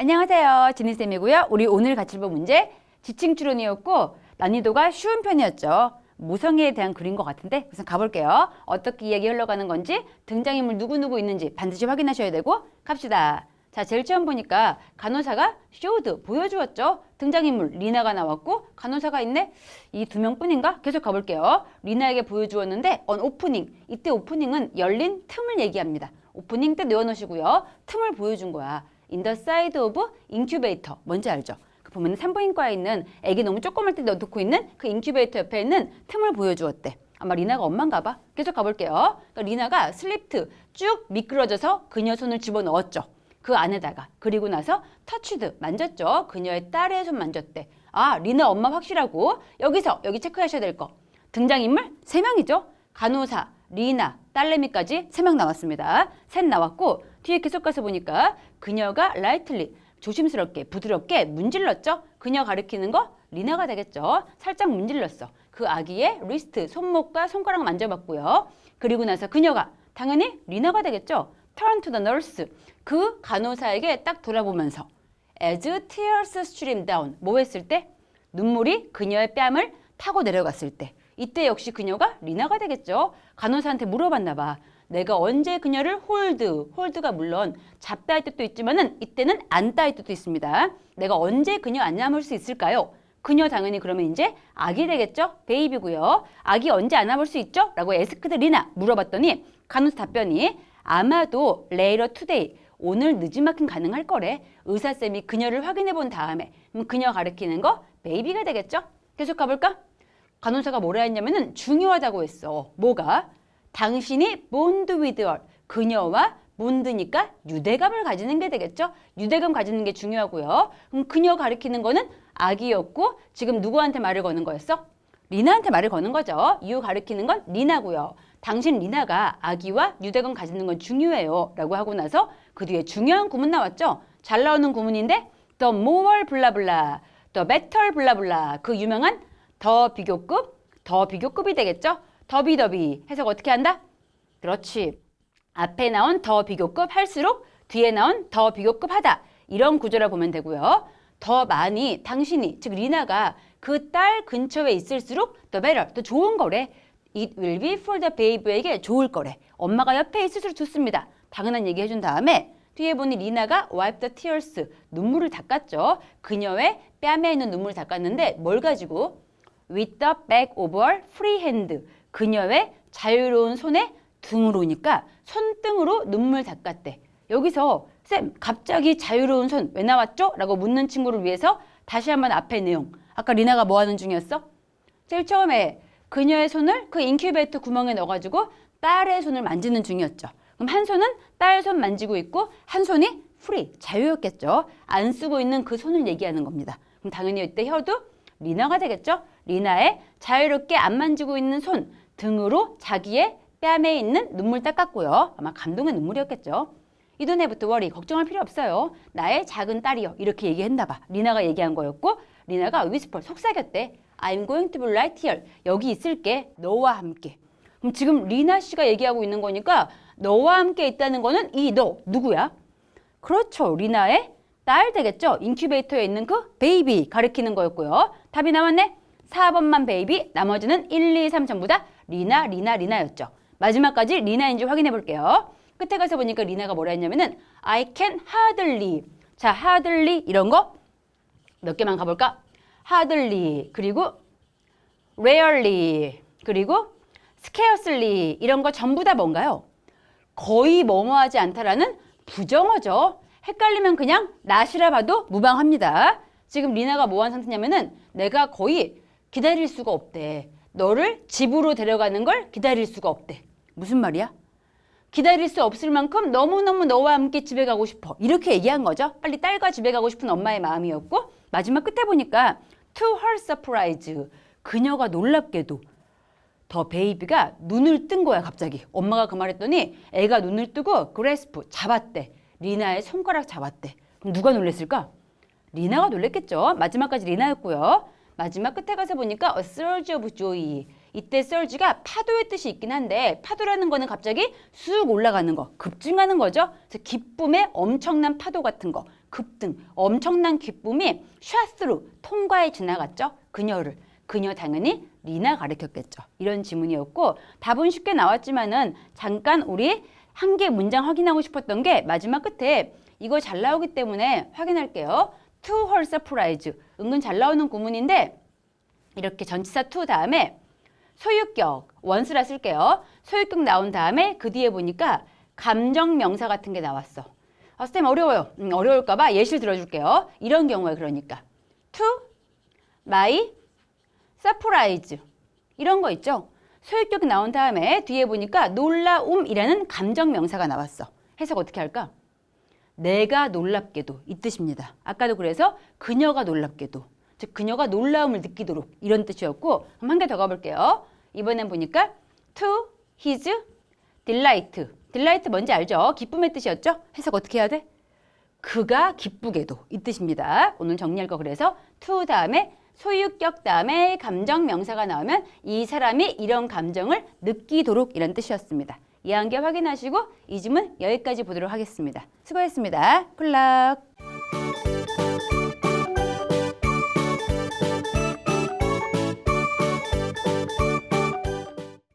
안녕하세요. 지니쌤이고요. 우리 오늘 같이 볼 문제 지칭 추론이었고 난이도가 쉬운 편이었죠. 무성애에 대한 글인 것 같은데 우선 가볼게요. 어떻게 이야기 흘러가는 건지 등장인물 누구누구 있는지 반드시 확인하셔야 되고 갑시다. 자, 제일 처음 보니까 간호사가 쇼드 보여주었죠. 등장인물 리나가 나왔고 간호사가 있네. 이 두 명뿐인가? 계속 가볼게요. 리나에게 보여주었는데 언 오프닝. 이때 오프닝은 열린 틈을 얘기합니다. 오프닝 때 넣어놓으시고요. 틈을 보여준 거야. In the side of incubator. 뭔지 알죠? 그 보면 산부인과에 있는 애기 너무 조그만 때 넣고 있는 그 인큐베이터 옆에 있는 틈을 보여주었대. 아마 리나가 엄마인가 봐. 계속 가볼게요. 그러니까 리나가 슬립트 쭉 미끄러져서 그녀 손을 집어넣었죠. 그 안에다가 그리고 나서 터치드 만졌죠. 그녀의 딸의 손 만졌대. 아 리나 엄마 확실하고 여기서 여기 체크하셔야 될 거. 등장인물 세명이죠 간호사, 리나, 딸내미까지 세 명 나왔습니다. 셋 나왔고 뒤에 계속 가서 보니까 그녀가 라이틀리 조심스럽게 부드럽게 문질렀죠. 그녀 가리키는 거 리나가 되겠죠. 살짝 문질렀어. 그 아기의 리스트 손목과 손가락 만져봤고요. 그리고 나서 그녀가 당연히 리나가 되겠죠. Turn to the nurse 그 간호사에게 딱 돌아보면서 as tears stream down 뭐 했을 때 눈물이 그녀의 뺨을 타고 내려갔을 때 이때 역시 그녀가 리나가 되겠죠. 간호사한테 물어봤나 봐. 내가 언제 그녀를 홀드, 홀드가 물론 잡다 할 뜻도 있지만은 이때는 안다 할 뜻도 있습니다. 내가 언제 그녀 안아볼 수 있을까요? 그녀 당연히 그러면 이제 아기 되겠죠? 베이비고요. 아기 언제 안아볼 수 있죠? 라고 에스크드 리나 물어봤더니 간호사 답변이 아마도 later today 오늘 늦지막힌 가능할 거래. 의사쌤이 그녀를 확인해 본 다음에 그녀 가리키는 거 베이비가 되겠죠? 계속 가볼까? 간호사가 뭐라 했냐면은 중요하다고 했어. 뭐가? 당신이 bond with her. 그녀와 본드니까 유대감을 가지는 게 되겠죠? 유대감 가지는 게 중요하고요. 그럼 그녀 가리키는 거는 아기였고 지금 누구한테 말을 거는 거였어? 리나한테 말을 거는 거죠. 유 가리키는 건 리나고요. 당신 리나가 아기와 유대감 가지는 건 중요해요. 라고 하고 나서 그 뒤에 중요한 구문 나왔죠. 잘 나오는 구문인데 the more 블라블라, the better 블라블라 그 유명한 더 비교급, 더 비교급이 되겠죠. 더비더비 해석 어떻게 한다? 그렇지. 앞에 나온 더 비교급 할수록 뒤에 나온 더 비교급 하다. 이런 구조라 보면 되고요. 더 많이 당신이 즉 리나가 그 딸 근처에 있을수록 더 better 더 좋은 거래. It will be for the baby에게 좋을 거래. 엄마가 옆에 있을수록 좋습니다. 당연한 얘기 해준 다음에 뒤에 보니 리나가 wipe the tears 눈물을 닦았죠. 그녀의 뺨에 있는 눈물을 닦았는데 뭘 가지고 with the back of her free hand 그녀의 자유로운 손에 등으로니까 손등으로 눈물 닦았대. 여기서 쌤 갑자기 자유로운 손 왜 나왔죠? 라고 묻는 친구를 위해서 다시 한번 앞에 내용. 아까 리나가 뭐 하는 중이었어? 제일 처음에 그녀의 손을 그 인큐베이터 구멍에 넣어가지고 딸의 손을 만지는 중이었죠. 그럼 한 손은 딸 손 만지고 있고 한 손이 프리 자유였겠죠. 안 쓰고 있는 그 손을 얘기하는 겁니다. 그럼 당연히 이때 혀도 리나가 되겠죠. 리나의 자유롭게 안 만지고 있는 손 등으로 자기의 뺨에 있는 눈물 닦았고요. 아마 감동의 눈물이었겠죠. Don't have to worry. 걱정할 필요 없어요. 나의 작은 딸이요. 이렇게 얘기했나 봐. 리나가 얘기한 거였고 리나가 whisper 속삭였대. I'm going to be right here. 여기 있을게. 너와 함께. 그럼 지금 리나 씨가 얘기하고 있는 거니까 너와 함께 있다는 거는 이 너 누구야? 그렇죠. 리나의 딸 되겠죠. 인큐베이터에 있는 그 베이비 가리키는 거였고요. 답이 나왔네. 4번만 베이비, 나머지는 1, 2, 3 전부 다 리나, 리나, 리나였죠. 마지막까지 리나인지 확인해 볼게요. 끝에 가서 보니까 리나가 뭐라 했냐면은 I can hardly. 자, hardly 이런 거 몇 개만 가볼까? hardly 그리고 rarely 그리고 scarcely 이런 거 전부 다 뭔가요? 거의 뭐뭐하지 않다라는 부정어죠. 헷갈리면 그냥 not이라 봐도 무방합니다. 지금 리나가 뭐 한 상태냐면은 내가 거의 기다릴 수가 없대. 너를 집으로 데려가는 걸 기다릴 수가 없대. 무슨 말이야? 기다릴 수 없을 만큼 너무너무 너와 함께 집에 가고 싶어. 이렇게 얘기한 거죠. 빨리 딸과 집에 가고 싶은 엄마의 마음이었고 마지막 끝에 보니까 to her surprise 그녀가 놀랍게도 더 베이비가 눈을 뜬 거야 갑자기 엄마가 그 말했더니 애가 눈을 뜨고 그레스프 잡았대 리나의 손가락 잡았대 그럼 누가 놀랬을까 리나가 놀랬겠죠 마지막까지 리나였고요 마지막 끝에 가서 보니까 a surge of joy 이때 surge가 파도의 뜻이 있긴 한데 파도라는 거는 갑자기 쑥 올라가는 거 급증하는 거죠 그래서 기쁨의 엄청난 파도 같은 거 급등, 엄청난 기쁨이 샤스로 통과해 지나갔죠. 그녀를. 그녀 당연히 리나 가르쳤겠죠. 이런 지문이었고 답은 쉽게 나왔지만은 잠깐 우리 한 개 문장 확인하고 싶었던 게 마지막 끝에 이거 잘 나오기 때문에 확인할게요. To her surprise. 은근 잘 나오는 구문인데 이렇게 전치사 to 다음에 소유격 원수라 쓸게요. 소유격 나온 다음에 그 뒤에 보니까 감정 명사 같은 게 나왔어. 아, 쌤 어려워요. 음, 어려울까 봐 예시를 들어줄게요. 이런 경우에 그러니까 to my surprise 이런 거 있죠. 소유격 나온 다음에 뒤에 보니까 놀라움이라는 감정 명사가 나왔어. 해석 어떻게 할까? 내가 놀랍게도 이 뜻입니다. 아까도 그래서 그녀가 놀랍게도 즉 그녀가 놀라움을 느끼도록 이런 뜻이었고 그럼 한 개 더 가볼게요. 이번엔 보니까 to his delight. delight 뭔지 알죠? 기쁨의 뜻이었죠? 해석 어떻게 해야 돼? 그가 기쁘게도 이 뜻입니다. 오늘 정리할 거 그래서 to 다음에 소유격 다음에 감정 명사가 나오면 이 사람이 이런 감정을 느끼도록 이런 뜻이었습니다. 이해한 게 확인하시고 이 짐은 여기까지 보도록 하겠습니다. 수고했습니다. 콜락!